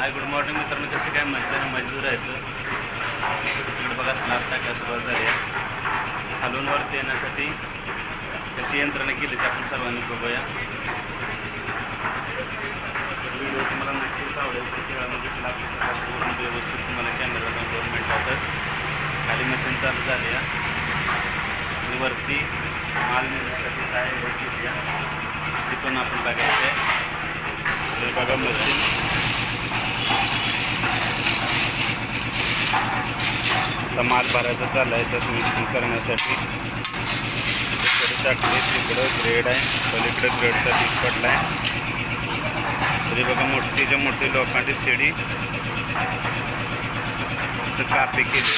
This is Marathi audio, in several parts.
हाय गुड मॉर्निंग मित्रांनो. कसं काय मजदूर मजदूर राहायचं इकडे बघा नाश्ता काय सुरुवात झाली आहे. खालूनवरती येण्यासाठी कशी यंत्रणा केली ते आपण सर्वांनी बघूया. व्हिडिओ तुम्हाला नक्कीच आवडेल. खेळामध्ये व्यवस्थित तुम्हाला कॅमेरा गव्हर्नमेंट टाकत खाली मशीन चालू झाली आहे. आणि वरती माल नेण्यासाठी काय घेतली ती पण आपण बघायचं आहे बघा मशीन आता माल भरायचा चालला आहे तर मिक्सिंग करण्यासाठी इकडे टाकले तिकडं ग्रेड आहे पलीकडे ग्रेडचा पीक पडला आहे तरी बघा मोठीच्या मोठी लोखंडी शेडी कापी केली.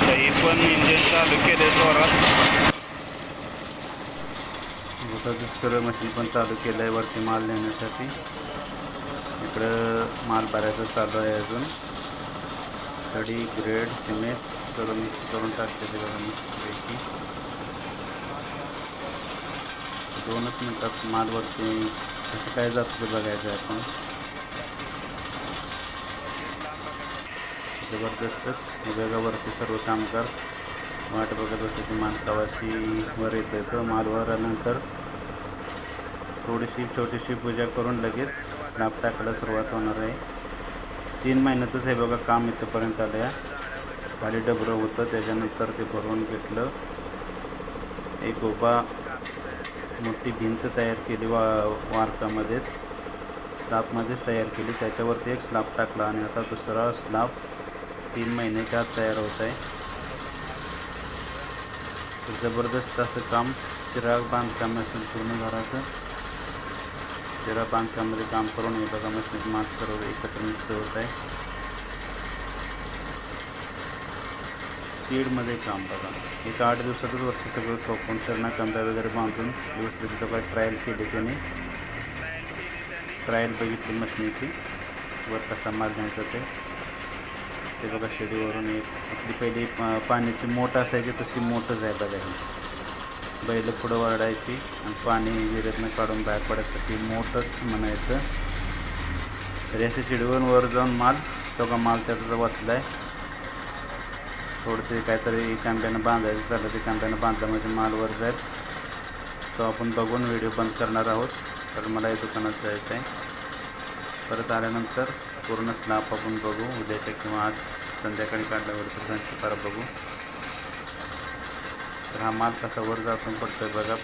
तरी पण इंजिन चालू केले जोरात. आता दुसरं मशीन पण चालू केलं आहे वरती माल नेण्यासाठी. इकडं माल भरायचा चालू आहे अजून. कडी ग्रेड सिमेंट सगळं मिक्स करून टाकते बघा मस्तपैकी. दोनच मिनटात मालवरती कसं काय जातं ते बघायचं आहे आपण. जबरदस्तच वेगावरती सर्व कामगार वाट बघत होते की माल कवाशी वर येतो येतो माल आल्यानंतर. थोडीशी छोटीशी पूजा करून लगेच स्नॅप टाकायला सुरुवात होणार आहे. तीन महिन्यातच हे बघा काम इथंपर्यंत आलं आहे. खाली डबरं होतं त्याच्यानंतर ते भरून घेतलं. एक उभा मोठी भिंत तयार केली वा वारकामध्येच. स्लॅबमध्येच तयार केली. त्याच्यावरती एक स्लॅब टाकला आणि आता दुसरा स्लॅब तीन महिन्याच्या आत तयार होत आहे. जबरदस्त असं काम चिराग बांधकाम असेल पूर्ण घराचं. जरा बांधकामामध्ये काम करून हे बघा मशीन माग सर्व एकत्र मिक्स होत आहे. स्पीडमध्ये काम बघा. एक आठ दिवसातच वरती सगळं चौकून शरणा कंदा वगैरे बांधून व्यवस्थित काय ट्रायल केली त्याने ट्रायल बघितली मशीनची. वर कसा माल घ्यायचा ते. ते बघा शेडीवरून एक आपली पहिली पाण्याची मोठ असायची तशी मोठंच आहे बघा ही. बैल पुढं वाढायची आणि पाणी विहिरीतनं काढून बाहेर पडायचं. मोठंच म्हणायचं. तरी असे वर जाऊन माल तो का माल त्याचा वाचला आहे थोडंसं काहीतरी कांब्यानं बांधायचं चाललं ते कांब्यानं बांधलं म्हणजे माल वर जाईल. तो आपण बघून व्हिडिओ बंद करणार आहोत तर मला या दुकानात जायचं आहे. परत आल्यानंतर पूर्ण स्लॅब आपण बघू उद्याच्या किंवा आज संध्याकाळी काढल्यावर तर त्यांची फार बघू. तर हा माल कसा वर पडतो आहे बघा.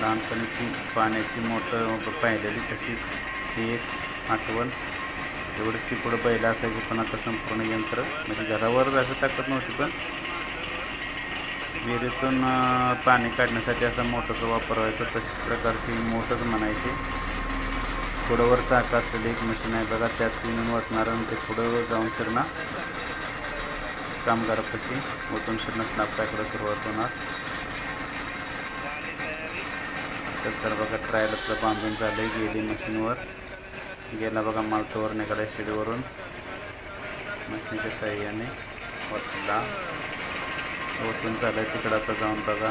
लहानपणीची पाण्याची मोटर पाहिलेली तशीच. ती एक आठवण. एवढंच ती पुढं पहिलं असायची पण आता संपूर्ण यंत्र. म्हणजे घरावर असं टाकत नव्हती पण विहिरीतून पाणी काढण्यासाठी असा मोटरचा वापर व्हायचा. तशाच प्रकारची मोटरच म्हणायची. पुढं वर चाक असलेली एक मशीन आहे बघा. त्यात तीन वाटणार आणि ते पुढं जाऊन शिरणा कामगारापाशी ओतून शिरणं स्लॅब टाकायला सुरुवात होणार. तर तर बघा ट्रायलचं बांधून झाले गेली मशीनवर गेला बघा मालतोवर निघाला शिडीवरून. मशीनच्या साह्याने वरला ओतून चाललं तिकडं आता जाऊन बघा.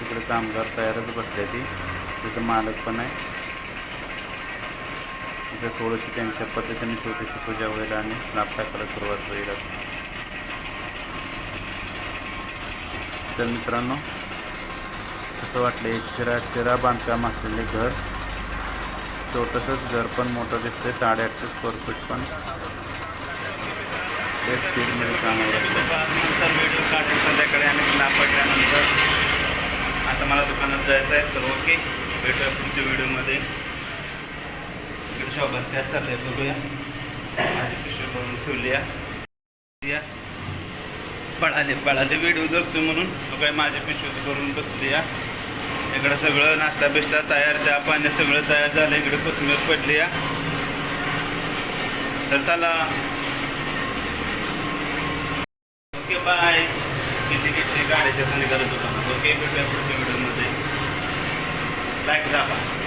तिकडे कामगार तयारच बसले ती तिथं मालक पण आहे. तिथं थोडीशी त्यांच्या पद्धतीने छोटीशी पूजा होईल आणि स्लॅब टाकायला सुरुवात होईल. तर मित्रांनो असं वाटलं एक चिरा चिरा बांधकाम असलेले घर. छोटंसंच घर पण मोठं दिसतंय साडेआठशे स्क्वेअर फूट पण. ते स्पीडमध्ये काम होत व्हिडिओ काढून संध्याकाळी आणि स्लॅब पडल्यानंतर आता मला दुकानात जायचं आहे तर ओके. भेटूया पुढच्या व्हिडिओमध्ये इकडे शॉपात काय बघूया. माझी पिशवी भरून ठेवली या. पळाले पळाले व्हिडिओ जगतो म्हणून. तो काय माझ्या पिशवी भरून बसली या. इकडं सगळं नाश्ता बिस्ता तयार चहा पाणी सगळं तयार झालं. इकडे कोथमीर पडली या. तर चला. ओके बाय किती किती गाड्याच्या खाली करत होता. ओके भेटूया पुढच्या व्हिडिओमध्ये लाईक दाबा.